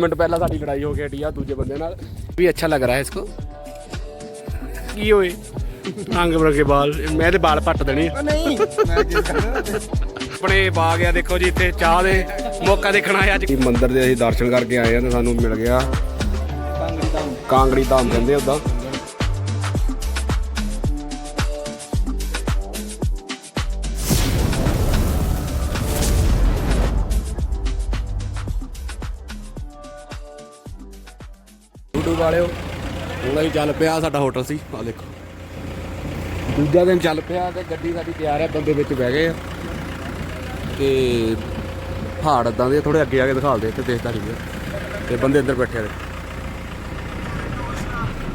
Minute ਪਹਿਲਾਂ ਸਾਡੀ ਲੜਾਈ ਹੋ ਗਈ ਹਟੀ ਆ ਦੂਜੇ ਬੰਦੇ ਨਾਲ। ਵੀ ਅੱਛਾ ਲੱਗ ਰਿਹਾ ਹੈ ਇਸਕੋ ਕੀ ਹੋਏ? ਰੰਗ ਬਰੰਗੇ ਬਾਲ ਮੈਂ ਤੇ ਬਾਲ ਪੱਟ ਦੇਣੇ ਆ। ਨਹੀਂ। ਆਪਣੇ ਬਾਗ ਆ ਦੇਖੋ ਜੀ ਇੱਥੇ ਚਾਹ ਦੇ ਮੌਕਾ ਦੇਖਣਾ ਹੈ ਅੱਜ। ਮੰਦਿਰ ਦੇ ਅਸੀਂ ਦਰਸ਼ਨ ਕਰਕੇ ਆਏ ਆ ਤੇ ਸਾਨੂੰ ਮਿਲ ਗਿਆ। ਕਾਂਗੜੀ ਧਾਮ। ਕਹਿੰਦੇ ਉਦਾਂ। ਵਾਲਿਓ। ਹੁਣ ਅਸੀਂ ਚੱਲ ਪਿਆ ਸਾਡਾ ਹੋਟਲ ਸੀ ਆ ਦੇਖੋ। ਦੂਜਾ ਦਿਨ ਚੱਲ ਪਿਆ ਤੇ ਗੱਡੀ ਸਾਡੀ ਤਿਆਰ ਹੈ ਬੰਦੇ ਵਿੱਚ ਬਹਿ ਗਏ ਆ। ਤੇ ਪਹਾੜ ਇਦਾਂ ਦੇ ਥੋੜੇ ਅੱਗੇ ਆ ਕੇ ਦਿਖਾਲਦੇ ਤੇ ਦੇਖਦਾ ਪਿਆ ਤੇ ਬੰਦੇ ਅੰਦਰ ਬੈਠੇ ਨੇ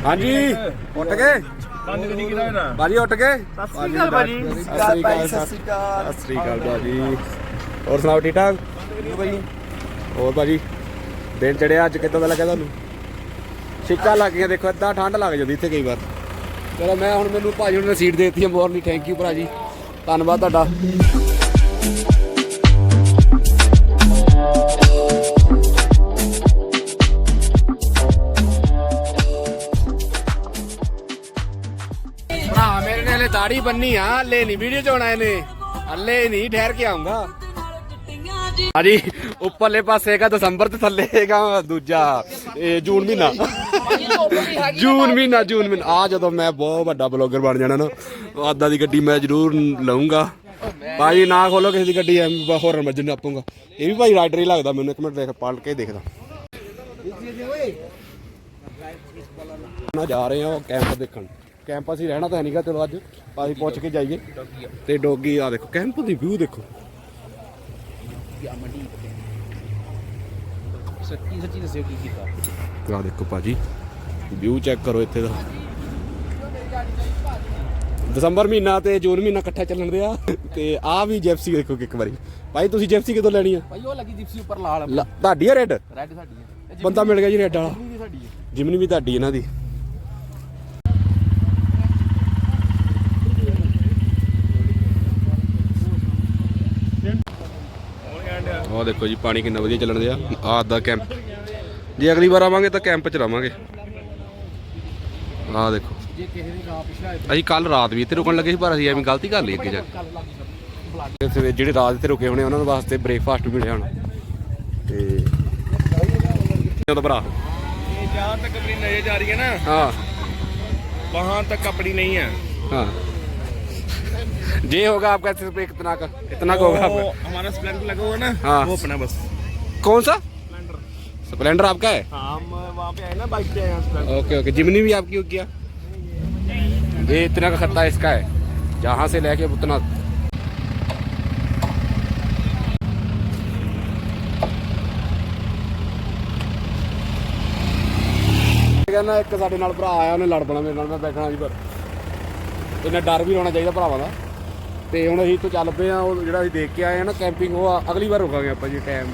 ਹਾਂਜੀ ਉੱਠ ਗਏ? ਬੰਦ ਨਹੀਂ ਕੀਤਾ ਨਾ ਬਾਜੀ ਉੱਠ ਗਏ ਸਤਿ ਸ੍ਰੀ ਅਕਾਲ ਭਾਜੀ ਸਤਿ ਸ੍ਰੀ ਅਕਾਲ। ਸਤਿ ਸ੍ਰੀ ਬਾਜੀ ਹੋਰ ਸੁਣਾਓ ਠੀਕ ਠਾਕ? ਭਾਈ ਹੋਰ ਬਾਜੀ ਦਿਨ ਚੜਿਆ ਅੱਜ ਕਿੱਦਾਂ ਦਾ ਲੱਗਾ ਤੁਹਾਨੂੰ? ਛਿੱਕਾ ਲੱਗ ਗਿਆ, ਦੇਖੋ, ਏਦਾਂ ਠੰਡ ਲੱਗ ਜਾਂਦੀ ਇੱਥੇ ਕਈ ਵਾਰ। ਚਲੋ, ਮੈਂ ਹੁਣ ਮੈਨੂੰ ਭਾਜੀ ਨੇ ਸੀਟ ਦੇ ਹੈ ਮੋਰਨੀ ਥੈਂਕ ਯੂ ਭਰਾ ਜੀ। ਧੰਨਵਾਦ ਤੁਹਾਡਾ। ਭਰਾ, ਮੇਰੇ ਨੇ ਹਲੇ ਦਾੜੀ ਬੰਨੀ ਆ, ਹਲੇ ਨਹੀਂ ਵੀਡੀਓ ਚ ਆਉਣਾ ਇਹਨੇ। ਹਲੇ ਨਹੀਂ, ਠਹਿਰ ਕੇ ਆਉਂਗਾ। ਹਾਂਜੀ, ਉੱਪਰਲੇ ਪਾਸੇ ਹੈਗਾ ਦਸੰਬਰ ਤੇ ਥੱਲੇ ਹੈਗਾ ਦੂਜਾ, ਇਹ ਜੂਨ ਮਹੀਨਾ। ਜੂਨ ਮਹੀਨਾ ਜੂਨ ਮਹੀਨਾ। ਆ ਜਦੋਂ ਮੈਂ ਬਹੁਤ ਵੱਡਾ ਬਲੌਗਰ ਬਣ ਜਾਣਾ ਨਾ ਆਦਾ ਦੀ ਗੱਡੀ ਮੈਂ ਜ਼ਰੂਰ ਲਵਾਂਗਾ ਭਾਈ ਨਾ ਖੋਲੋ ਕਿਸੇ ਦੀ ਗੱਡੀ, ਐਵੇਂ ਹੋਰ ਮਜਨ ਨਾਪੂੰਗਾ ਇਹ ਵੀ ਭਾਈ ਰਾਈਡਰ ਹੀ ਲੱਗਦਾ ਮੈਨੂੰ, ਇੱਕ ਮਿੰਟ ਦੇਖ, ਪਲਟ ਕੇ ਦੇਖਦਾ। ਨਾ ਜਾ ਰਹੇ ਆ ਕੈਂਪ ਦੇਖਣ। ਕੈਂਪ ਅਸੀਂ ਰਹਿਣਾ ਤਾਂ ਹੈ ਨਹੀਂਗਾ ਚਲੋ ਅੱਜ ਅਸੀਂ ਪੁੱਛ ਕੇ ਜਾਈਏ। ਤੇ ਡੋਗੀ ਆ ਦੇਖੋ ਕੈਂਪ ਦੀ ਵਿਊ ਦੇਖੋ। ਸੱਚੀ ਸੱਚੀ ਦੱਸਿਓ ਕੀ ਕੀਤਾ। ਆ ਦੇਖੋ ਭਾਜੀ ਵਿਊ ਚੈੱਕ ਕਰੋ ਇੱਥੇ ਦਾ। ਦਸੰਬਰ ਮਹੀਨਾ ਤੇ ਜੂਨ ਮਹੀਨਾ ਇਕੱਠਾ ਚੱਲਣ ਦਿਆ ਤੇ ਆ ਵੀ ਜੈਪਸੀ ਦੇਖੋ ਇੱਕ ਵਾਰੀ। ਭਾਈ ਤੁਸੀਂ ਜੈਪਸੀ ਕਿਦੋਂ ਲੈਣੀ ਆ? ਭਾਈ ਉਹ ਲੱਗੀ ਜਿਪਸੀ ਉੱਪਰ ਲਾਲ। ਲ- ਤੁਹਾਡੀ ਆ ਰੈੱਡ ਰੈੱਡ ਸਾਡੀ ਹੈ ਬੰਦਾ ਮਿਲ ਗਿਆ ਜੀ ਰੈੱਡ ਵਾਲਾ। ਇਹ ਸਾਡੀ ਹੈ ਜਿਮਨੀ ਵੀ ਤੁਹਾਡੀ ਇਹਨਾਂ ਦੀ। ਉਹ ਦੇਖੋ ਜੀ ਪਾਣੀ ਕਿੰਨਾ ਵਧੀਆ ਚੱਲਣ ਦਿਆ ਆਹ ਦਾ ਕੈਂਪ ਜੇ ਅਗਲੀ ਵਾਰ ਆਵਾਂਗੇ ਤਾਂ ਕੈਂਪ ਚ ਰਵਾਂਗੇ ਆਹ ਦੇਖੋ ਜੇ ਕਿਸੇ ਦੀ ਨਾ ਪਿਛਲਾ ਅਸੀਂ ਕੱਲ ਰਾਤ ਵੀ ਇੱਥੇ ਰੁਕਣ ਲੱਗੇ ਸੀ ਪਰ ਅਸੀਂ ਐਵੇਂ ਗਲਤੀ ਕਰ ਲਈ ਅੱਗੇ ਜਾ ਕੇ ਕੱਲ ਲੱਗੀ ਬਲੱਡ ਇੱਥੇ ਜਿਹੜੇ ਰਾਤ ਇੱਥੇ ਰੁਕੇ ਹੋਣੇ ਉਹਨਾਂ ਨੂੰ ਵਾਸਤੇ ਬ੍ਰੇਕਫਾਸਟ ਵੀ ਮਿਲਿਆ ਹੁਣ ਤੇ ਉਹਦਾ ਭਰਾ ये जहाँ तक अपनी नजर जा रही है ना ਹਾਂ वहाँ तक अपनी नहीं है हाँ ये होगा आपका सिर्फ इतना का इतना का होगा वो आपका हमारा स्प्लेंडर लगा हुआ है ना हाँ। वो अपना बस कौन सा स्प्लेंडर स्प्लेंडर आपका है हाँ हम वहाँ पे आए ना बाइक पे आए हैं स्प्लेंडर ओके ओके जिमनी भी आपकी हो गया ये इतना का खत्ता इसका है जहाँ से लेके उतना ਕਹਿੰਦਾ ਇੱਕ ਸਾਡੇ ਨਾਲ ਭਰਾ ਆਇਆ ਉਹਨੇ ਲੜ ਪਣਾ ਮੇਰੇ ਨਾਲ ਮੈਂ ਬੈਠਣਾ ਜੀ ਪਰ ਇਹਨੇ ਡਰ ਵੀ ਹੋਣਾ ਚਾਹੀਦਾ ਭਰਾਵਾਂ ਦਾ ਤੇ ਹੁਣ ਅਸੀਂ ਤੋਂ ਚੱਲ ਪਏ ਆ ਉਹ ਜਿਹੜਾ ਅਸੀਂ ਦੇਖ ਕੇ ਆਏ ਆ ਨਾ ਕੈਂਪਿੰਗ ਉਹ ਆ- ਅਗਲੀ ਵਾਰ ਰੁਕਾਂਗੇ ਆਪਾਂ ਜੀ ਟਾਈਮ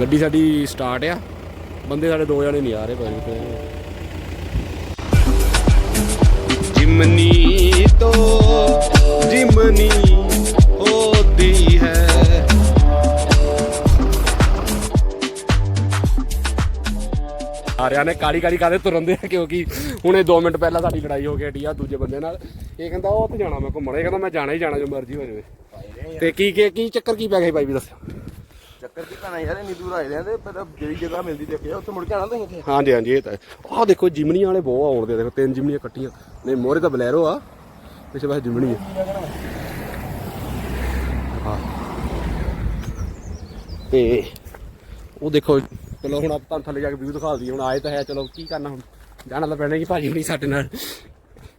ਗੱਡੀ ਸਾਡੀ ਸਟਾਰਟ ਆ ਬੰਦੇ ਸਾਡੇ ਦੋ ਜਣੇ ਨਹੀਂ ਆ ਰਹੇ ਭਾਈ ਜਿਮਨੀ ਤੋਂ ਜਿਮਨੀ ਹੋਤੀ ਹੈ। ਸਾਰਿਆਂ ਨੇ ਕਾਲੀ ਕਾਲੀ ਕਾਦੇ ਤੁਰੰਦੇ ਆ ਕਿਉਂਕਿ ਹੁਣੇ 2 ਮਿੰਟ ਪਹਿਲਾਂ ਸਾਡੀ ਲੜਾਈ ਹੋ ਗਈ ਆ ਦੂਜੇ ਬੰਦੇ ਨਾਲ। ਇਹ ਕਹਿੰਦਾ ਉਹ ਤੇ ਜਾਣਾ ਮੈਂ ਘੁੰਮਣ। ਇਹ ਕਹਿੰਦਾ ਮੈਂ ਜਾਣਾ ਹੀ ਜਾਣਾ ਜੋ ਮਰਜ਼ੀ ਹੋ ਜਾਵੇ। ਤੇ ਕੀ ਕੀ ਕੀ ਚੱਕਰ ਕੀ ਪੈ ਗਿਆ ਬਾਈ ਵੀ ਦੱਸਿਓ? ਚੱਕਰ ਕੀ ਪੈਣਾ ਯਾਰ ਇੰਨੀ ਦੂਰ ਆਏ ਦੇ ਪਰ ਜਿਹੜੀ ਜਗ੍ਹਾ ਮਿਲਦੀ ਦੇਖਿਆ ਉੱਥੇ ਮੁੜ ਕੇ ਆਣਾ ਤੁਸੀਂ ਇੱਥੇ? ਹਾਂਜੀ ਹਾਂਜੀ, ਇਹ ਤਾਂ ਆਹ ਦੇਖੋ ਜਿਮਨੀ ਵਾਲੇ ਬਹੁਤ ਆਉਂਦੇ ਆ। ਦੇਖੋ, ਤਿੰਨ ਜਿਮਨੀਆਂ ਕੱਟੀਆਂ ਨਹੀਂ ਮੋਰੇ ਤਾਂ ਬਲੈਰੋ ਆ। ਪਿੱਛੇ ਪਾਸੇ ਜਿਮਨੀ ਆ। ਹਾਂ। ਤੇ ਉਹ ਦੇਖੋ, ਚਲੋ ਹੁਣ ਆਪਾਂ ਤੁਹਾਨੂੰ ਥੱਲੇ ਜਾ ਕੇ ਵੀਊ ਦਿਖਾ ਦਈਏ। ਹੁਣ ਆਏ ਤਾਂ ਹੈ, ਚਲੋ ਕੀ ਕਰਨਾ ਹੁਣ? ਜਾਣਾ ਤਾਂ ਪੈਣਾ ਕਿ ਭਾਜੀ ਨਹੀਂ ਸਾਡੇ ਨਾਲ।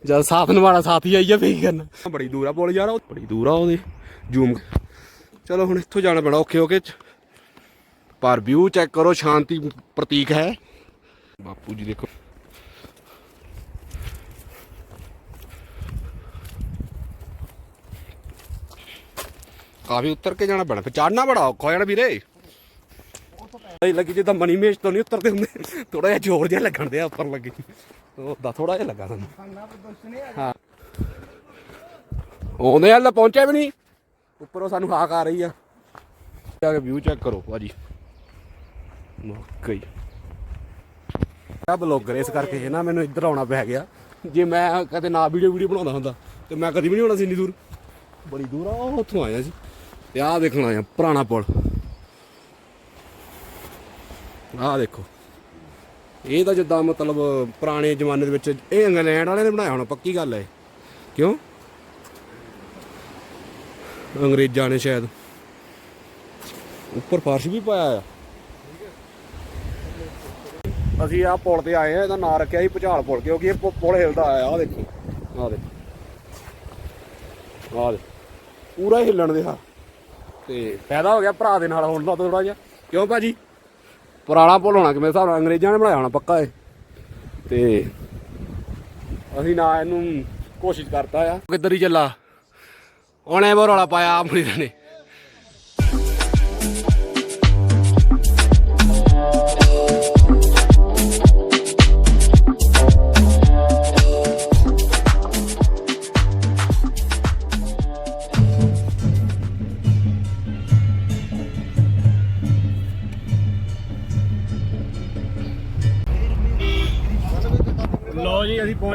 ਜਦ ਸਾਥ ਨਿਭਾਣਾ ਸਾਥੀ ਆਈ ਆ, ਫੇਰ ਕਰਨਾ? ਬੜੀ ਦੂਰ ਆ ਬੋਲ ਯਾਰ, ਉਹ ਬੜੀ ਦੂਰ ਆ ਉਹਦੇ। ਜ਼ੂਮ। ਚਲੋ ਹੁਣ ਇੱਥੋਂ ਜਾਣਾ ਪੈਣਾ ਔਖੇ ਹੋ ਪਰ ਵਿਊ ਚੈੱਕ ਕਰੋ, ਸ਼ਾਂਤੀ ਪ੍ਰਤੀਕ ਹੈ। ਬਾਪੂ ਜੀ ਦੇਖੋ। ਕਾਫੀ ਉੱਤਰ ਕੇ ਜਾਣਾ ਪੈਣਾ, ਫਿਰ ਚੜਨਾ ਬੜਾ ਔਖਾ ਹੋ ਜਾਣਾ ਵੀਰੇ। ਨਹੀਂ ਲੱਗੀ ਜਿੱਦਾਂ ਮਨੀ ਮੇਸ਼ ਤੋਂ ਨਹੀਂ ਉੱਤਰਦੇ ਹੁੰਦੇ। ਥੋੜਾ ਜਿਹਾ ਜ਼ੋਰ ਜਿਹਾ ਲੱਗਣ ਦੇ ਉੱਪਰ ਲੱਗੀ। ਉਹ ਦਾ ਥੋੜਾ ਜਿਹਾ ਲੱਗਾ ਸਾਨੂੰ ਹਾਂ। ਉਹਨੇ ਹਾਲੇ ਪਹੁੰਚਿਆ ਵੀ ਨਹੀਂ। ਉੱਪਰੋਂ ਸਾਨੂੰ ਹਾਕ ਆ ਰਹੀ ਆ। ਜਾ ਕੇ ਵਿਊ ਚੈੱਕ ਕਰੋ, ਭਾਜੀ। ਵਾਕਈ ਆ ਬਲੌਗਰ ਇਸ ਕਰਕੇ ਨਾ ਮੈਨੂੰ ਇੱਧਰ ਆਉਣਾ ਪੈ ਗਿਆ, ਜੇ ਮੈਂ ਕਦੇ ਨਾ ਵੀਡੀਓ ਵੀਡੀਓ ਬਣਾਉਂਦਾ ਹੁੰਦਾ, ਤੇ ਮੈਂ ਕਦੀ ਵੀ ਨਹੀਂ ਆਉਣਾ ਸੀ ਇੰਨੀ ਦੂਰ। ਬੜੀ ਦੂਰ ਆ ਉੱਥੋਂ ਆਇਆ ਸੀ। ਤੇ ਆਹ ਦੇਖਣ ਆਇਆ, ਪੁਰਾਣਾ ਪੁਲ। ਆਹ ਦੇਖੋ। ਇਹ ਤਾਂ ਜਿੱਦਾਂ ਮਤਲਬ ਪੁਰਾਣੇ ਜ਼ਮਾਨੇ ਦੇ ਵਿੱਚ ਇਹ ਇੰਗਲੈਂਡ ਵਾਲਿਆਂ ਨੇ ਬਣਾਇਆ ਹੋਣਾ, ਪੱਕੀ ਗੱਲ ਹੈ ਕਿਉਂ? ਅੰਗਰੇਜ਼ਾਂ ਨੇ ਸ਼ਾਇਦ। ਉੱਪਰ ਫਰਸ਼ ਵੀ ਪਾਇਆ ਆ। ਅਸੀਂ ਆਹ ਪੁਲ ਤੇ ਆਏ ਆ, ਇਹਦਾ ਨਾਂ ਰੱਖਿਆ ਸੀ ਭੁਚਾਲ ਪੁਲ, ਕਿਉਂਕਿ ਇਹ ਪੁ- ਪੁਲ ਹਿਲਦਾ ਆਇਆ, ਆਹ ਦੇਖੋ ਆਹ ਦੇਖੋ। ਆਹ ਦੇਖੋ, ਪੂਰਾ ਹੀ ਹਿੱਲਣ ਦੇ ਤੇ ਫਾਇਦਾ ਹੋ ਗਿਆ ਭਰਾ ਦੇ ਨਾਲ ਹੋਣ ਦਾ ਥੋੜਾ ਜਿਹਾ। ਕਿਉਂ ਭਾਜੀ? ਪੁਰਾਣਾ ਪੁਲ ਹੋਣਾ ਕਿ ਮੇਰੇ ਹਿਸਾਬ ਨਾਲ, ਅੰਗਰੇਜ਼ਾਂ ਨੇ ਬਣਾਇਆ ਹੋਣਾ ਪੱਕਾ ਇਹ। ਤੇ ਅਸੀਂ ਨਾ ਇਹਨੂੰ ਕੋਸ਼ਿਸ਼ ਕਰਤਾ ਆ। ਕਿੱਧਰ ਹੀ ਚੱਲਾ? ਉਹਨੇ ਬੋ ਰੌਲਾ ਪਾਇਆ ਆਪਣੀ ਨੇ।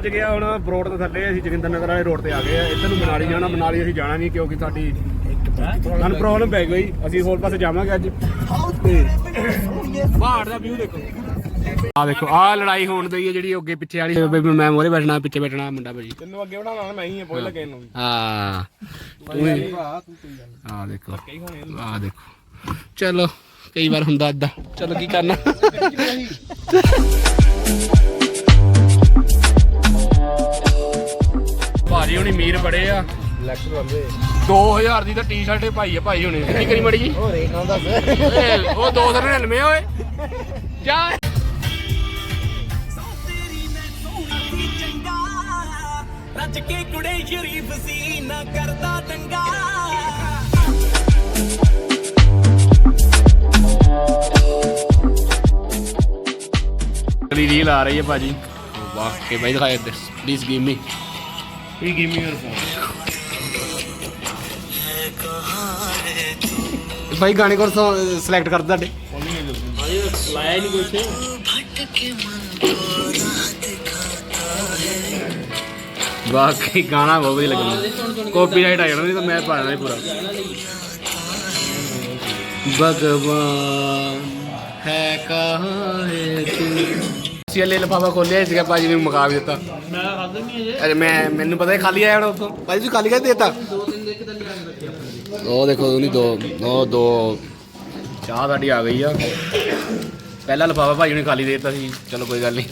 ਪਹੁੰਚ ਗਏ ਆ ਹੁਣ ਬਰੋਡ ਤੋਂ ਥੱਲੇ ਅਸੀਂ ਜਗਿੰਦਰ ਨਗਰ ਵਾਲੇ ਰੋਡ ਤੇ ਆ ਗਏ ਆ। ਇੱਧਰ ਨੂੰ ਮਨਾਲੀ ਜਾਣਾ ਮਨਾਲੀ ਅਸੀਂ ਜਾਣਾ ਨਹੀਂ ਕਿਉਂਕਿ ਸਾਡੀ ਸਾਨੂੰ ਪ੍ਰੋਬਲਮ ਪੈ ਗਈ। ਅਸੀਂ ਹੋਰ ਪਾਸੇ ਜਾਵਾਂਗੇ ਅੱਜ। ਤੇ ਪਹਾੜ ਦਾ ਵਿਊ ਦੇਖੋ। ਆ ਦੇਖੋ ਆ ਲੜਾਈ ਹੋਣ ਦੀ ਹੈ ਜਿਹੜੀ ਅੱਗੇ ਪਿੱਛੇ ਵਾਲੀ। ਮੈਂ ਮੋਰੇ ਬੈਠਣਾ ਪਿੱਛੇ ਬੈਠਣਾ ਮੁੰਡਾ ਭਾਜੀ। ਤੈਨੂੰ ਅੱਗੇ ਬਣਾਉਣਾ ਮੈਂ ਹੀ ਪੋਇ ਲੱਗੇ ਇਹਨੂੰ ਹਾਂ। ਤੂੰ ਹੀ। ਆ ਦੇਖੋ। ਆ ਦੇਖੋ। ਚਲੋ ਕਈ ਵਾਰ ਹੁੰਦਾ ਏਦਾਂ। ਚਲੋ ਕੀ ਕਰਨਾ? ਭਾਜੀ ਹੁਣੀ ਮੀਰ ਬੜੇ ਆ। ਲੈਕਚਰ ਬੰਦੇ 2000 ਦੀ ਤਾਂ ਟੀ-ਸ਼ਰਟ ਪਾਈ ਆ ਭਾਈ ਹੁਣੇ। ਕੀ ਕਰੀ ਮੜੀ ਜੀ? ਉਹ ਰੇਟ ਨਾਲ ਦੱਸ। ਉਹ 299 ਓਏ। ਜਾ। ਰੱਜ ਕੇ ਕੁੜੇ ਸ਼ਰੀਫ ਸੀ ਨਾ ਕਰਦਾ ਦੰਗਾ। ਅਗਲੀ ਰੀਲ ਆ ਰਹੀ ਹੈ ਭਾਜੀ। ਵਾਹ ਕੇ ਭਾਈ ਦਿਖਾਇਆ ਇੱਧਰ। Please give me he give me your phone ਭਾਈ ਗਾਣੇ ਕੋਲ ਸਿਲੈਕਟ ਕਰ ਤੁਹਾਡੇ? ਲਾਇਆ ਨਹੀਂ ਕੁਛ। ਵਾਕਈ ਗਾਣਾ ਬਹੁਤ ਵਧੀਆ ਲੱਗਦਾ। ਕਾਪੀਰਾਈਟ ਆ ਜਾਣਾ ਨਹੀਂ ਤਾਂ ਮੈਂ ਪਾਣਾ ਨਹੀਂ ਪੂਰਾ। ਭਗਵਾਨ ਹੈ ਕਹਾਂ ਹੈ ਤੂੰ? ਸੀ ਲੈ ਲਫਾਫਾ ਖੋਲਿਆ ਸੀਗਾ ਭਾਜੀ ਨੇ ਮੁਕਾ ਵੀ ਦਿੱਤਾ। ਮੈਂ ਖਾਦਾ ਨਹੀਂ ਅਜੇ ਅਰੇ ਮੈਂ ਮੈਨੂੰ ਪਤਾ ਹੀ ਖਾਲੀ ਆਇਆ ਹੁਣ ਉੱਥੋਂ। ਭਾਜੀ ਤੁਸੀਂ ਖਾਲੀ ਕਰ ਦਿੱਤਾ? ਉਹ ਦੇਖੋ ਉਹਨੀ ਦੋ ਉਹ ਦੋ ਚਾਹ ਸਾਡੀ ਆ ਗਈ ਆ। ਪਹਿਲਾ ਲਫਾਫਾ ਭਾਜੀ ਨੇ ਖਾਲੀ ਦੇ ਦਿੱਤਾ ਸੀ। ਚਲੋ ਕੋਈ ਗੱਲ ਨਹੀਂ।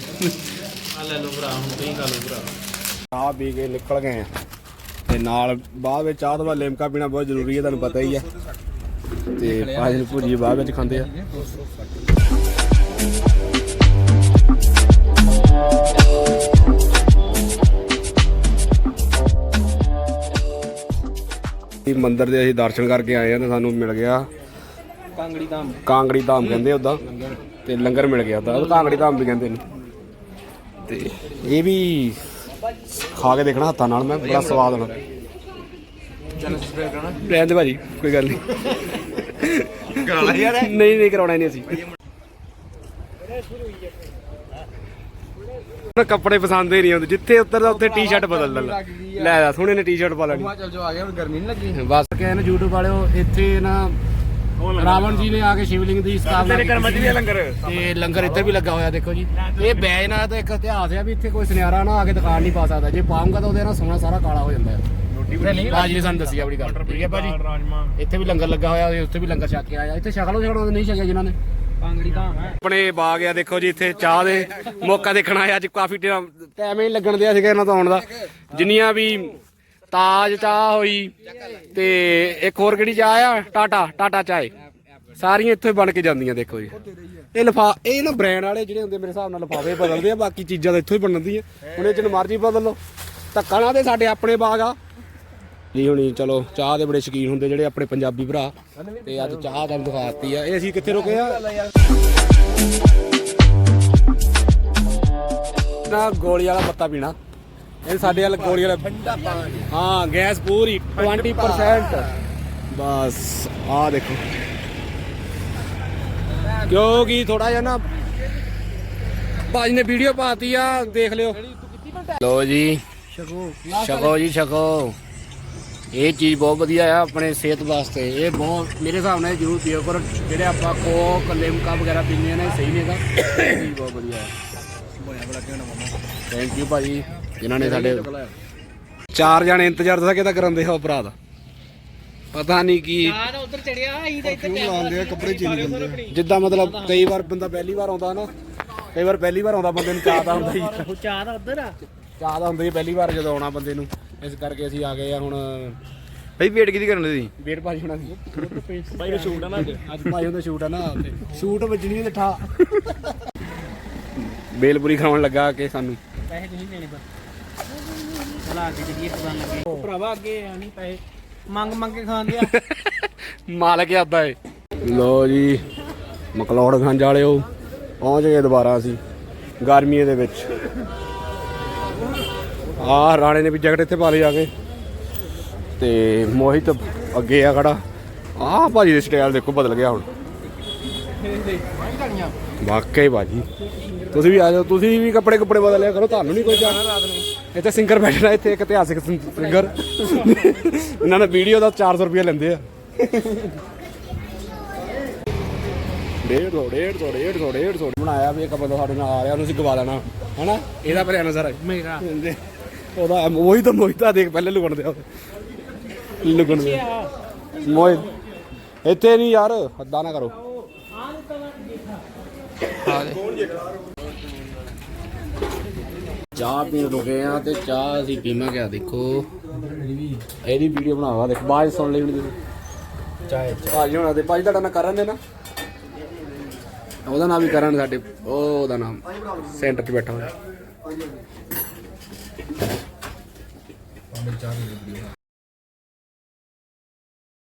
ਆ ਲੈ ਲਓ ਭਰਾ ਹੁਣ ਤੁਸੀਂ ਖਾ ਲਓ ਭਰਾ। ਚਾਹ ਪੀ ਕੇ ਨਿਕਲ ਗਏ ਆ। ਤੇ ਨਾਲ ਬਾਅਦ ਵਿੱਚ ਚਾਹ ਤੋਂ ਬਾਅਦ ਲਿਮਕਾ ਪੀਣਾ ਬਹੁਤ ਜ਼ਰੂਰੀ ਹੈ ਤੁਹਾਨੂੰ ਪਤਾ ਹੀ ਆ। ਤੇ ਭਾਜੀ ਭੁਜੀ ਬਾਅਦ ਵਿੱਚ ਖਾਂਦੇ ਆ। ਇਹ ਮੰਦਿਰ ਦੇ ਅਸੀਂ ਦਰਸ਼ਨ ਕਰਕੇ ਆਏ ਆ ਤੇ ਸਾਨੂੰ ਮਿਲ ਗਿਆ ਕਾਂਗੜੀ ਧਾਮ। ਕਾਂਗੜੀ ਧਾਮ ਕਹਿੰਦੇ ਉਦਾਂ। ਤੇ ਲੰਗਰ ਮਿਲ ਗਿਆ ਉਦਾਂ। ਉਹ ਕਾਂਗੜੀ ਧਾਮ ਵੀ ਕਹਿੰਦੇ ਨੇ। ਤੇ ਇਹ ਵੀ ਖਾ ਕੇ ਦੇਖਣਾ ਹੱਥਾਂ ਨਾਲ ਮੈਂ ਬੜਾ ਸਵਾਦ ਕਰਨਾ ਰਹਿਣ ਦੇ ਭਾਜੀ ਕੋਈ ਗੱਲ ਨਹੀਂ। ਕਰਾਣਾ ਯਾਰ। ਨਹੀਂ ਨਹੀਂ ਕਰਾਉਣਾ ਨਹੀਂ ਅਸੀਂ। ਕੱਪੜੇ ਪਸੰਦ ਹੀ ਨਹੀਂ ਆਉਂਦੇ। ਜਿੱਥੇ ਉੱਤਰਦਾ ਉੱਥੇ ਟੀ-ਸ਼ਰਟ ਬਦਲ ਲੈ ਲੈ ਦੱਸ ਹੁਣ ਇਹਨੇ ਟੀ-ਸ਼ਰਟ ਪਾ ਲੈਣੀ। ਚੱਲ ਜੋ ਆ ਗਿਆ ਹੁਣ ਗਰਮੀ ਨਹੀਂ ਲੱਗੀ। ਬਸ। ਕਹੇ ਨਾ YouTube ਵਾਲਿਓ ਇੱਥੇ ਨਾ ਰਾਵਣ ਜੀ ਨੇ ਆ ਕੇ ਸ਼ਿਵਲਿੰਗ ਦੀ ਸਥਾਪਨਾ ਕੀਤੀ ਸੀ। ਲੰਗਰ? ਤੇ ਲੰਗਰ ਇੱਧਰ ਵੀ ਲੱਗਾ ਹੋਇਆ ਦੇਖੋ ਜੀ। ਇਹ ਬੈਜ ਨਾਲ ਤਾਂ ਇੱਕ ਇਤਿਹਾਸ ਹੈ ਵੀ ਇੱਥੇ ਕੋਈ ਸੁਨਿਆਰਾ ਨਾ ਆ ਕੇ ਦੁਕਾਨ ਨਹੀਂ ਪਾ ਸਕਦਾ। ਜੇ ਪਾਉਂਗਾ ਤਾਂ ਉਹਦੇ ਨਾਲ ਸੋਨਾ ਸਾਰਾ ਕਾਲਾ ਹੋ ਜਾਂਦਾ ਹੈ। ਬਾਜੀ ਨੇ ਸਾਨੂੰ ਦੱਸੀ ਆਪਣੀ ਗੱਲ। ਠੀਕ ਹੈ ਇੱਥੇ ਵੀ ਲੰਗਰ ਲੱਗਾ ਹੋਇਆ ਉੱਥੇ ਵੀ ਲੰਗਰ ਛਕ ਕੇ ਆਇਆ। ਇੱਥੇ ਛਕ ਲਓ ਛਕਣਾ ਨਹੀਂ ਛਕਿਆ ਜਿਨ੍ਹਾਂ ਨੇ। ਕਾਂਗੜੀ ਧਾਮ ਹੈ। ਆਪਣੇ ਬਾਗ ਆ, ਦੇਖੋ ਜੀ, ਇੱਥੇ ਚਾਹ ਦੇ ਮੌਕਾ ਦੇਖਣ ਆਇਆ ਅੱਜ ਕਾਫੀ ਟਾਈਮ ਟਾਈਮ ਹੀ ਲੱਗਣ ਦਿਆ ਸੀਗਾ ਇਹਨਾਂ ਤੋਂ ਆਉਣ ਦਾ। ਜਿੰਨੀਆਂ ਵੀ ਤਾਜ ਚਾਹ ਹੋਈ ਤੇ ਇੱਕ ਹੋਰ ਕਿਹੜੀ ਚਾਹ ਆ? ਟਾਟਾ ਟਾਟਾ ਚਾਹ। ਸਾਰੀਆਂ ਇੱਥੋਂ ਬਣ ਕੇ ਜਾਂਦੀਆਂ, ਦੇਖੋ ਜੀ। ਇਹ ਲਫਾ, ਇਹ ਨਾ ਬ੍ਰਾਂਡ ਵਾਲੇ ਜਿਹੜੇ ਹੁੰਦੇ, ਮੇਰੇ ਹਿਸਾਬ ਨਾਲ ਲਫਾਫੇ ਬਦਲਦੇ ਆ, ਬਾਕੀ ਚੀਜ਼ਾਂ ਤਾਂ ਇੱਥੋਂ ਹੀ ਬਣਦੀਆਂ। ਹੁਣ ਇਹ ਜਿਹਨੂੰ ਮਰਜ਼ੀ ਬਦਲ ਲਓ। ਧੱਕਾ ਨਾ ਤੇ ਸਾਡੇ ਆਪਣੇ ਬਾਗ ਆ। ਜੀ ਹੁਣੀ ਚਲੋ ਚਾਹ ਦੇ ਬੜੇ ਸ਼ੌਕੀਨ ਹੁੰਦੇ ਜਿਹੜੇ ਆਪਣੇ ਪੰਜਾਬੀ ਭਰਾ। ਤੇ ਅੱਜ ਚਾਹ ਤੁਹਾਨੂੰ ਦਿਖਾਤੀ ਆ। ਇਹ ਅਸੀਂ ਕਿੱਥੇ ਰੁਕੇ ਆ? ਨਾ ਗੋਲੀ ਵਾਲਾ ਪੱਤਾ ਪੀਣਾ। ਇਹ ਸਾਡੇ ਵਾਲਾ ਗੋਲੀ ਵਾਲਾ ਠੰਡਾ ਪਾਣੀ। ਹਾਂ ਗੈਸ ਪੂਰੀ 20% ਬਸ ਆ ਦੇਖੋ। ਕਿਉਂਕਿ ਥੋੜਾ ਜਿਹਾ ਨਾ ਬਾਜ ਨੇ ਵੀਡੀਓ ਪਾਤੀ ਆ ਦੇਖ ਲਿਓ। ਲੋ ਜੀ। ਛਕੋ ਜੀ ਛਕੋ। ਇਹ ਚੀਜ਼ ਬਹੁਤ ਵਧੀਆ ਆ ਆਪਣੇ ਸਿਹਤ ਵਾਸਤੇ। ਇਹ ਬਹੁਤ ਮੇਰੇ ਹਿਸਾਬ ਨਾਲ ਜ਼ਰੂਰ ਪੀਓ ਕਰੋ ਜਿਹੜੇ ਆਪਾਂ ਕੋਕ ਲਿਮਕਾ ਵਗੈਰਾ ਪੀਂਦੇ ਨੇ ਸਹੀ ਨਹੀਂਗਾ ਇਹ ਚੀਜ਼ ਬਹੁਤ ਵਧੀਆ ਥੈਂਕ ਯੂ ਭਾਜੀ ਜਿਨ੍ਹਾਂ ਨੇ ਸਾਡੇ ਚਾਰ ਜਣੇ ਇੰਤਜ਼ਾਰ ਦੱਸਿਆ ਕਿਦਾਂ ਕਰਾਂਦੇ ਹੋ ਭਰਾ ਦਾ ਪਤਾ ਨਹੀਂ ਕੀ ਆ ਉਧਰ ਚੜਿਆ ਅਸੀਂ ਤਾਂ ਇੱਥੇ ਲਾਉਂਦੇ ਆ ਕੱਪੜੇ ਚੇਂਜ ਕਰਦੇ ਜਿੱਦਾਂ ਮਤਲਬ ਕਈ ਵਾਰ ਬੰਦਾ ਪਹਿਲੀ ਵਾਰ ਆਉਂਦਾ ਨਾ ਕਈ ਵਾਰ ਪਹਿਲੀ ਵਾਰ ਆਉਂਦਾ ਬੰਦੇ ਨੂੰ ਚਾਹ ਤਾਂ ਹੁੰਦਾ ਹੀ ਚਾਹ ਦਾ ਉਧਰ ਆ। ਚਾਹ ਤਾਂ ਹੁੰਦਾ ਹੀ ਪਹਿਲੀ ਵਾਰ ਜਦੋਂ ਆਉਣਾ ਬੰਦੇ ਨੂੰ। ਇਸ ਕਰਕੇ ਅਸੀਂ ਆ ਗਏ ਆ ਹੁਣ ਭਾਈ ਵੇਟ ਕਿਹਦੀ ਕਰਨ ਦੀ ਵੇਟ ਭਾਜੀ ਹੋਣਾ ਸੀ। ਭਾਈ ਦਾ ਸ਼ੂਟ ਆ ਨਾ ਅੱਜ। ਅੱਜ ਭਾਈ ਹੁੰਦਾ ਸ਼ੂਟ ਆ ਨਾ ਤੇ ਸ਼ੂਟ ਵੱਜਣੀ ਤੇ ਠਾ ਬੇਲਪੁਰੀ ਖਾਣ ਲੱਗਾ ਕਿ ਸਾਨੂੰ। ਪੈਸੇ ਤੁਸੀਂ ਦੇਣੇ ਪਰ ਚਲਾ ਕੇ ਜਿਹੜੀ ਪਤਾ ਲੱਗੇ। ਉਹ ਭਰਾਵਾ ਅੱਗੇ ਆ ਨਹੀਂ ਪੈਸੇ। ਮੰਗ ਮੰਗ ਕੇ ਖਾਂਦੇ ਆ ਮਾਲਕ ਆਦਾ ਏ ਲੋ ਜੀ ਮਕਲੌੜ ਗੰਜ ਵਾਲਿਓ ਪਹੁੰਚ ਗਏ ਦੁਬਾਰਾ ਅਸੀਂ ਗਰਮੀਆਂ ਦੇ ਵਿੱਚ। ਆਹ ਰਾਣੇ ਨੇ ਵੀ ਜੈਕਟ ਇੱਥੇ ਪਾ ਲਈ ਆ ਕੇ। ਤੇ ਮੋਹਿਤ ਅੱਗੇ ਆ ਖੜਾ। ਆਹ ਭਾਜੀ ਦੇ ਸਟਾਈਲ ਦੇਖੋ ਬਦਲ ਗਿਆ ਹੁਣ। ਵਾਕਈ ਭਾਜੀ। ਤੁਸੀਂ ਵੀ ਆ ਜਾਓ ਤੁਸੀਂ ਵੀ ਕੱਪੜੇ ਕੱਪੜੇ ਬਦਲਿਆ ਕਰੋ ਤੁਹਾਨੂੰ ਨਹੀਂ ਕੋਈ ਜਾਣਾ ਰਾਤ ਨੂੰ ਇੱਥੇ ਸਿੰਗਰ ਬੈਠਣਾ ਇੱਥੇ ਇੱਕ ਇਤਿਹਾਸਿਕ ਸਿੰਗਰ ਇਹਨਾਂ ਨੇ ਵੀਡੀਓ ਦਾ 400 ਰੁਪਏ ਲੈਂਦੇ ਆ। ਡੇਢ ਸੌ ਡੇਢ ਸੌ ਡੇਢ ਸੌ ਡੇਢ ਸੌ। ਬਣਾਇਆ ਵੀ ਇੱਕ ਬੰਦਾ ਸਾਡੇ ਨਾਲ ਆ ਰਿਹਾ ਉਹਨੂੰ ਅਸੀਂ ਗਵਾ ਲੈਣਾ। ਹਨਾ? ਇਹਦਾ ਭਰਿਆ ਨਾ ਸਾਰਾ ਮੇਰਾ। ਉਹਦਾ ਉਹੀ ਤਾਂ ਮੋਹਿਤਾ ਦੇਖ ਪਹਿਲੇ ਲੁਕਣ ਦੇ ਲੁਕਣ ਦੇ ਮੋਹਿਤ। ਇੱਥੇ ਨਹੀਂ ਯਾਰ ਹੱਦਾਂ ਨਾ ਕਰੋ। ਚਾਹ ਪੀਣ ਰੁਕੇ ਆ ਤੇ ਚਾਹ ਅਸੀਂ ਪੀਵਾਂਗੇ ਆ ਦੇਖੋ। ਇਹਦੀ ਵੀਡੀਓ ਬਣਾਵਾ ਦੇਖ ਬਾਅਦ ਸੁਣ ਲਈ ਹੁਣ ਚਾਹ ਭਾਜੀ ਹੋਣਾ ਤੇ ਭਾਜੀ ਤੁਹਾਡਾ ਨਾਂ ਕਰਨ ਦੇ ਨਾ। ਉਹਦਾ ਨਾਮ ਵੀ ਕਰਨ ਸਾਡੇ ਉਹ ਉਹਦਾ ਨਾਮ ਸੈਂਟਰ 'ਚ ਬੈਠਾ ਹੋਇਆ।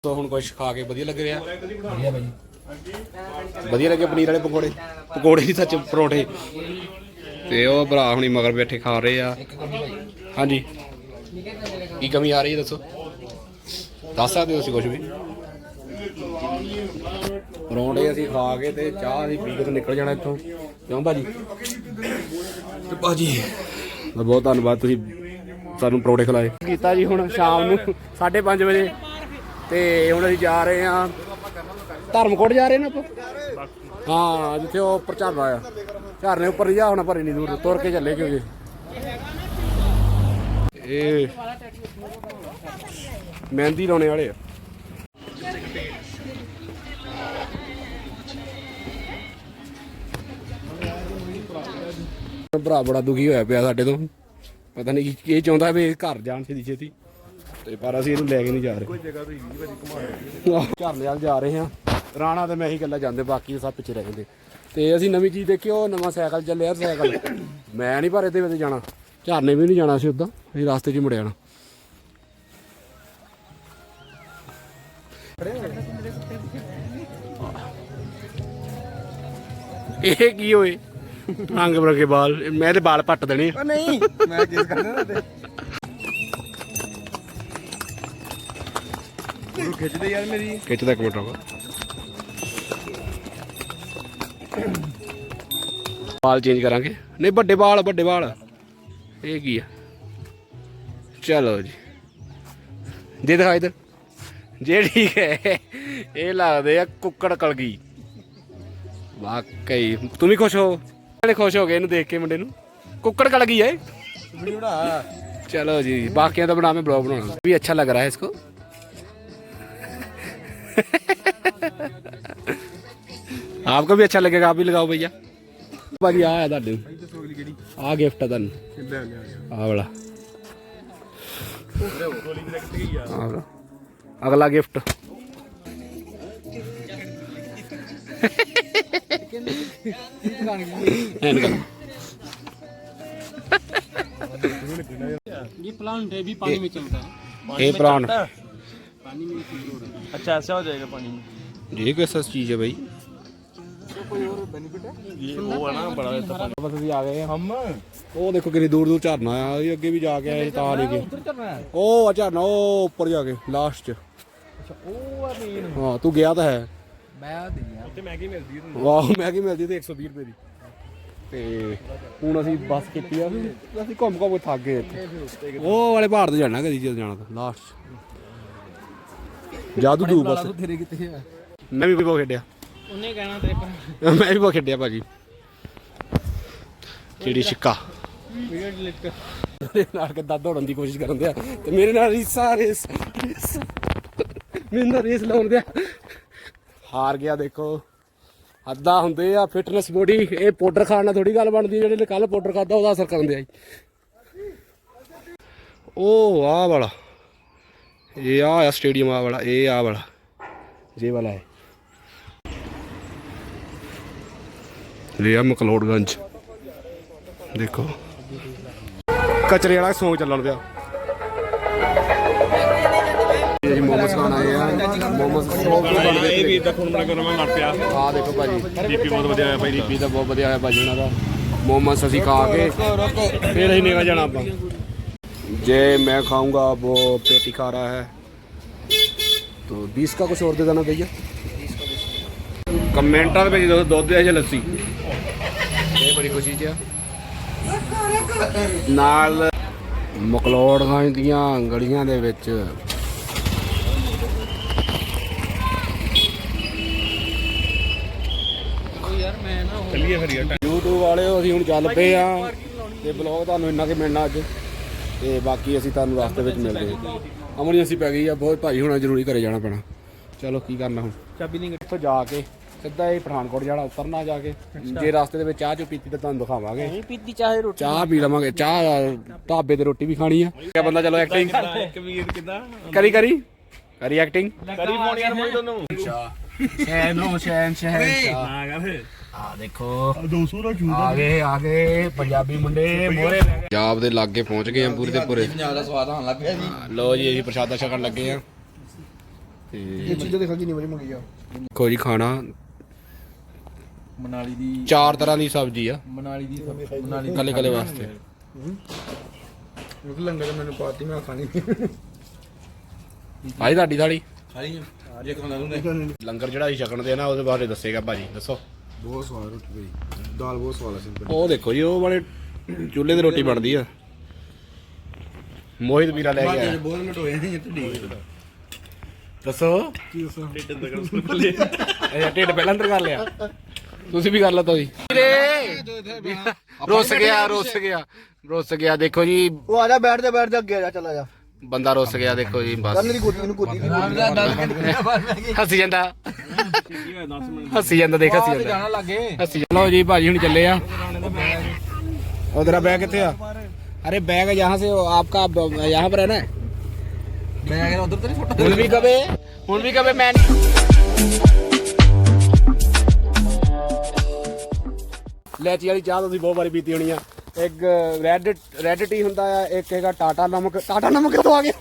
ਤੋ ਹੁਣ ਕੁਝ ਖਾ ਕੇ ਵਧੀਆ ਲੱਗ ਰਿਹਾ। ਵਧੀਆ ਭਾਈ ਵਧੀਆ ਲੱਗੇ ਪਨੀਰ ਵਾਲੇ ਪਕੌੜੇ। ਪਕੌੜੇ ਨਹੀਂ ਸੱਚ ਪਰੌਂਠੇ। ਤੇ ਉਹ ਭਰਾ ਹੁਣੀ ਮਗਰ ਬੈਠੇ ਖਾ ਰਹੇ ਆ। ਹਾਂਜੀ। ਕੀ ਕਮੀ ਆ ਰਹੀ ਹੈ ਦੱਸੋ। ਦੱਸ ਸਕਦੇ ਹੋ ਤੁਸੀਂ ਕੁਝ ਵੀ? ਪਰੌਂਠੇ ਅਸੀਂ ਖਾ ਕੇ ਤੇ ਚਾਹ ਅਸੀਂ ਪੀ ਕੇ ਤੇ ਨਿਕਲ ਜਾਣਾ ਇੱਥੋਂ। ਕਿਉਂ ਭਾਜੀ? ਤੇ ਭਾਜੀ ਬਹੁਤ ਧੰਨਵਾਦ ਤੁਸੀਂ ਸਾਨੂੰ ਪਰੌਂਠੇ ਖਿਲਾਏ। ਕੀਤਾ ਜੀ ਹੁਣ ਸ਼ਾਮ ਨੂੰ 5:30 ਵਜੇ ਤੇ ਹੁਣ ਅਸੀਂ ਜਾ ਰਹੇ ਹਾਂ। ਧਰਮਕੋਟ ਜਾ ਰਹੇ ਨੇ ਆਪਾਂ? ਹਾਂ, ਜਿੱਥੇ ਉਹ ਉੱਪਰ ਝਰਨਾ ਆ। ਝਰਨੇ ਉੱਪਰ ਜਾ ਹੁਣ ਭਰੀ ਨਹੀਂ ਦੂਰ ਤੁਰ ਕੇ ਚੱਲੇ ਕਿਉਂਕਿ ਇਹ ਮਹਿੰਦੀ ਲਾਉਣੇ ਵਾਲੇ ਆ। ਭਰਾ ਬੜਾ ਦੁਖੀ ਹੋਇਆ ਪਿਆ ਸਾਡੇ ਤੋਂ। ਪਤਾ ਨਹੀਂ ਕੀ ਇਹ ਚਾਹੁੰਦਾ ਵੀ ਇਹ ਘਰ ਜਾਣ ਛੇਤੀ ਛੇਤੀ। ਤੇ ਪਰ ਅਸੀਂ ਇਹਨੂੰ ਲੈ ਕੇ ਨਹੀਂ ਜਾ ਰਹੇ। ਕੋਈ ਜਗ੍ਹਾ ਤੋਂ ਹੀ ਘੁਮਾ ਝਰਨੇ ਵੱਲ ਜਾ ਰਹੇ ਹਾਂ। ਰਾਣਾ ਤੇ ਮੈਂ ਹੀ ਗੱਲਾਂ ਜਾਂਦੇ ਬਾਕੀ ਸਭ ਪਿੱਛੇ ਰਹਿ ਜਾਂਦੇ। ਤੇ ਅਸੀਂ ਨਵੀਂ ਚੀਜ਼ ਦੇਖੀ ਉਹ ਨਵਾਂ ਸਾਈਕਲ ਚੱਲਿਆ ਯਾਰ ਸਾਈਕਲ। ਮੈਂ ਨਹੀਂ ਪਰ ਇਹਦੇ ਵਿੱਚ ਜਾਣਾ। ਝਰਨੇ ਵੀ ਨਹੀਂ ਜਾਣਾ ਸੀ ਉਦਾਂ ਅਸੀਂ ਰਸਤੇ 'ਚ ਮੁੜ ਜਾਣਾ। ਇਹ ਕੀ ਹੋਏ ਰੰਗ ਬਰੰਗੇ ਵਾਲ ਮੈਂ ਤੇ ਵਾਲ ਪੱਟ ਦੇਣੇ ਆ। ਨਹੀਂ। ਮੈਂ ਕੇਸ ਕਰਨਾ ਨਾ ਤੇ ਉਹ ਖਿੱਚਦੇ ਯਾਰ ਮੇਰੀ। ਰੁਕੋ। ਵਾਲ ਚੇਂਜ ਕਰਾਂਗੇ। ਨਹੀਂ ਵੱਡੇ ਵਾਲ ਵੱਡੇ ਵਾਲ ਇਹ ਕੀ ਆ? ਚਲੋ ਜੀ। ਦੇ ਦਿਖਾ ਇਧਰ। ਜੇ ਠੀਕ ਹੈ ਇਹ ਲੱਗਦੇ ਆ ਕੁੱਕੜ ਕਲਗੀ। ਵਾਕਈ। ਤੂੰ ਵੀ ਖੁਸ਼ ਹੋ? ਬੜੇ ਖੁਸ਼ ਹੋ ਗਏ ਇਹਨੂੰ ਦੇਖ ਕੇ ਮੁੰਡੇ ਨੂੰ ਕੁੱਕੜ ਕਲਗੀ ਹੈ ਵੀਡੀਓ ਬਣਾ चलो जी बाकियां तो बना में ब्लॉग बनाना भी अच्छा लग रहा है इसको आपको भी अच्छा लगेगा आप भी लगाओ भैया ਭਾਜੀ ਆ ਹੈ ਤੁਹਾਡੇ ਆ ਗਿਫਟ ਆ ਤੁਹਾਨੂੰ ਆ ਵਾਲਾ ਆਹ ਵਾਲਾ। ਅਗਲਾ ਗਿਫਟ ये प्लांट है भी पानी में चलता है ਇਹ ਪ੍ਰਾਣ पानी में नहीं होता अच्छा ऐसा हो जाएगा पानी में ये कैसा चीज है भाई ये वो है ना बड़ा रहता पानी ਬਸ ਅਸੀਂ ਆ ਗਏ ਆ हम ਉਹ ਦੇਖੋ ਕਿੰਨੀ ਦੂਰ ਦੂਰ ਝਰਨਾ ਆ ਇਹ ਅੱਗੇ ਵੀ ਜਾ ਕੇ ਆਏ ਸੀ ਤਾਂ ਲੈ ਕੇ उधर चल रहा है ਉਹ ਆ ਝਰਨਾ ਉਹ ਉੱਪਰ ਜਾ ਕੇ ਲਾਸਟ ਚ ओ अमीन ਹਾਂ ਤੂੰ ਗਿਆ ਤਾਂ ਹੈ ਮੈਂ ਮੈਗੀ ਮਿਲਦੀ ਤੇ 120 ਰੁਪਏ ਦੀ। ਤੇ ਹੁਣ ਅਸੀਂ ਬੱਸ ਕੀਤੀ ਆ ਵੀ ਅਸੀਂ ਘੁੰਮ ਘੁੰਮ ਕੇ ਥੱਕ ਗਏ ਇੱਥੇ। ਉਹ ਵਾਲੇ ਪਹਾੜ ਤੇ ਜਾਣਾ ਕਦੀ ਜਦੋਂ ਜਾਣਾ ਲਾਸਟ ਜਾਦੂ ਦੂ ਬਸ। ਤੇਰੇ ਕਿੱਥੇ ਆ। ਮੈਂ ਵੀ ਬਹੁਤ ਖੇਡਿਆ। ਉਹਨੇ ਕਹਿਣਾ ਤੇਰੇ ਪਰ ਮੈਂ ਵੀ ਬਹੁਤ ਖੇਡਿਆ ਭਾਜੀ। ਚਿੜੀ ਛਿੱਕਾ। ਮੇਰੇ ਨਾਲ ਕੇ ਦਾਦਾ ਹੋਣ ਕੋਸ਼ਿਸ਼ ਕਰਨ ਦਿਆ। ਤੇ ਮੇਰੇ ਨਾਲ ਹੀ ਸਾਰੇ ਮੇਰੇ ਰੇਸ ਲਾਉਣ ਦਿਆ। ਹਾਰ ਗਿਆ ਦੇਖੋ। ਅੱਧਾ ਹੁੰਦੇ ਆ ਫਿਟਨੈਸ ਬੋਡੀ ਇਹ ਪਾਊਡਰ ਖਾਣ ਨਾਲ ਥੋੜੀ ਗੱਲ ਬਣਦੀ ਹੈ, ਜਿਹੜੇ ਕੱਲ ਪਾਊਡਰ ਖਾਦਾ ਉਹਦਾ ਅਸਰ ਕਰਨ ਦਿਆ ਜੀ। ਉਹ ਆਹ ਵਾਲਾ ਇਹ ਆ ਆ ਸਟੇਡੀਅਮ ਆ ਵਾਲਾ ਇਹ ਆ ਵਾਲਾ ਜੇ ਵਾਲਾ ਹੈ। ਲਿਆ ਮਕਲੋੜਗੰਜ। ਦੇਖੋ। ਕਚਰੇ ਵਾਲਾ ਸੌਂਗ ਚੱਲਣ ਪਿਆ ਮੋਮੋਸ ਖਾਣ ਆਏ ਆ ਮੋਮੋਸ ਸੌਂਗ ਵੀ ਬਣਦੇ ਇਹ ਵੀ ਇਦਾਂ ਖੂਨ ਬਣਾ ਕੇ ਮੈਂ ਮਰ ਪਿਆ ਆ ਦੇਖੋ ਭਾਜੀ ਬੀਪੀ ਬਹੁਤ ਵਧੀਆ ਹੋਇਆ ਭਾਈ ਬੀਬੀ ਦਾ ਬਹੁਤ ਵਧੀਆ ਹੋਇਆ ਭਾਜੀ ਉਹਨਾਂ ਦਾ ਮੋਮੋਸ ਅਸੀਂ ਖਾ ਕੇ फिर ही निकल जाना ਆਪਾਂ जे मैं खाऊंगा वो पेटी खा रहा है तो 20 का कुछ और दे देना भैया ਕਮੈਂਟਾਂ ਦੇ ਵਿੱਚ ਦੱਸੋ ਦੁੱਧ ਹੈ ਜਾਂ ਲੱਸੀ ਇਹ ਬੜੀ ਖੁਸ਼ੀ ਚ ਆ ਨਾਲ ਮਕਲੋੜਗਾਂ ਦੀਆਂ ਗਲੀਆਂ ਦੇ ਵਿੱਚ ਚੱਲੀਏ ਫਿਰ ਯਾਰ YouTube ਵਾਲਿਓ ਅਸੀਂ ਹੁਣ ਚੱਲ ਪਏ ਆ ਤੇ ਬਲੌਗ ਤੁਹਾਨੂੰ ਇੰਨਾ ਕਿ ਮਿਲਣਾ ਅੱਜ। ਤੇ ਬਾਕੀ ਅਸੀਂ ਤੁਹਾਨੂੰ ਰਸਤੇ ਵਿੱਚ ਮਿਲਦੇ ਹਾਂ। ਐਮਰਜੈਂਸੀ ਪੈ ਗਈ ਆ। ਬਹੁਤ ਭਾਈ ਹੋਣਾ ਜ਼ਰੂਰੀ ਘਰੇ ਜਾਣਾ ਪੈਣਾ। ਚਲੋ ਕੀ ਕਰਨਾ ਹੁਣ? ਚਾਬੀ ਨਹੀਂ ਇੱਥੋਂ ਜਾ ਕੇ ਸਿੱਧਾ ਇਹ ਪਠਾਨਕੋਟ ਜਾਣਾ ਉਤਰਨਾ ਜਾ ਕੇ। ਜੇ ਰਸਤੇ ਦੇ ਵਿੱਚ ਚਾਹ ਚੋ ਪੀਤੀ ਤਾਂ ਤੁਹਾਨੂੰ ਦਿਖਾਵਾਂਗੇ। ਨਹੀਂ ਪੀਤੀ ਚਾਹੇ ਰੋਟੀ। ਚਾਹ ਪੀ ਲਵਾਂਗੇ। ਚਾਹ ਢਾਬੇ ਤੇ ਰੋਟੀ ਵੀ ਖਾਣੀ ਆ। ਕਿਆ ਬੰਦਾ ਚਲੋ ਐਕਟਿੰਗ ਕਬੀਰ ਕਿਦਾਂ ਕਰੀ ਕਰੀ। ਕਰੀ ਐਕਟਿੰਗ ਕਰੀ ਫੋਨ ਯਾਰ ਮੋਈ ਤੁਹਾਨੂੰ ਸ਼ੈਨੋ ਸ਼ੈਨ ਸ਼ੈਨ ਹਾਂ ਕਰ ਆ ਦੇਖੋ। 200 ਦਾ ਕਿਉਂ ਆ ਗਏ ਆ ਗਏ ਪੰਜਾਬੀ ਮੁੰਡੇ ਮੋਰੇ ਪੰਜਾਬ ਦੇ ਲਾਗੇ ਪਹੁੰਚ ਗਏ ਆ ਪੂਰੇ ਦੇ ਪੂਰੇ। ਪੰਜਾਬ ਦਾ ਸਵਾਦ ਆਉਣ ਲੱਗ ਪਿਆ ਜੀ। ਲੋ ਜੀ ਅਸੀਂ ਪ੍ਰਸ਼ਾਦਾ ਛਕਣ ਲੱਗੇ ਆ। ਤੇ ਇਹ ਚੀਜ਼ਾਂ ਦੇਖੋ ਕਿੰਨੀ ਵਾਰੀ ਮੰਗੀ ਆ। ਦੇਖੋ ਜੀ ਖਾਣਾ ਮਨਾਲੀ ਦੀ ਚਾਰ ਤਰ੍ਹਾਂ ਦੀ ਸਬਜ਼ੀ ਆ। ਮਨਾਲੀ ਦੀ ਮਨਾਲੀ ਕੱਲੇ ਕੱਲੇ ਵਾਸਤੇ। ਲੰਗਰ ਤਾਂ ਮੈਨੂੰ ਪਾਤੀ ਮੈਂ ਖਾਣੀ ਆਈ ਤੁਹਾਡੀ ਥਾਲੀ? ਖਾਣੀ ਜੇ ਖਾਣਾ ਨੂੰ ਲੰਗਰ ਜਿਹੜਾ ਅਸੀਂ ਛਕਣ ਦੇ ਨਾ ਉਹਦੇ ਬਾਰੇ ਦੱਸੇਗਾ ਭਾਜੀ ਦੱਸੋ। ਬਹੁਤ ਸਵਾਦ ਰੋਟੀ ਭਾਈ। ਦਾਲ ਬਹੁਤ ਸਵਾਦ ਆ ਸਿੰਪਲ ਉਹ ਦੇਖੋ ਜੀ ਉਹ ਵਾਲੇ ਚੁੱਲ੍ਹੇ ਤੇ ਰੋਟੀ ਬਣਦੀ ਆ। ਮੋਹਿਤ ਵੀਰਾ ਲੈ ਗਿਆ ਬਹੁਤ ਮਿੰਟ ਹੋਏ ਨੇ ਢਿੱਡੀ ਦੱਸੋ। ਕੀ ਦੱਸਾਂ? ਇਹ ਢਿੱਡ ਪਹਿਲਾਂ ਅੰਦਰ ਕਰ ਲਿਆ। ਤੁਸੀਂ ਵੀ ਕਰ ਲਓ ਜੀ। ਰੁੱਸ ਗਿਆ ਰੁੱਸ ਗਿਆ ਰੁੱਸ ਗਿਆ। ਦੇਖੋ ਜੀ। ਉਹ ਆ ਜਾ ਬੈਠ ਜਾ ਬੈਠ ਜਾ ਅੱਗੇ ਆ ਜਾ ਚਲਾ ਜਾ। ਬੰਦਾ ਰੁੱਸ ਗਿਆ ਦੇਖੋ ਜੀ ਬਸ। ਗੱਲ ਦੀ ਗੋਦੀ ਨੂੰ ਗੋਦੀ ਦੀ ਗੋਦੀ ਨਾਲ। ਹੱਸੀ ਜਾਂਦਾ। ਹੱਸੀ ਜਾਂਦਾ ਦੇਖ ਹੱਸੀ ਜਾਂਦਾ। ਹੱਸੀ ਲਓ ਜੀ ਭਾਜੀ ਹੁਣ ਚੱਲੇ ਆ। ਉਹ ਤੇਰਾ ਬੈਗ ਕਿੱਥੇ ਆ? ਅਰੇ ਬੈਗ ਯਹਾਂ ਸੇ ਆਪਕਾ ਯਹਾਂ ਪਰ ਹੈ। ਨਾ ਮੈਂ ਕਹਿੰਦਾ ਉਧਰ ਤੇ ਨਹੀਂ ਹੁਣ ਵੀ ਕਵੇ ਹੁਣ ਵੀ ਕਵੇ ਮੈਂ ਨਹੀਂ। ਲੈਚੀ ਵਾਲੀ ਚਾਹ ਤੁਸੀਂ ਬਹੁਤ ਵਾਰੀ ਪੀਤੀ ਹੋਣੀ ਆ। ਇੱਕ ਰੈੱਡ ਰੈੱਡ ਟੀ ਹੁੰਦਾ ਆ, ਇੱਕ ਹੈਗਾ ਟਾਟਾ ਨਮਕ ਟਾਟਾ ਨਮਕ ਕਦੋਂ ਆ ਗਿਆ?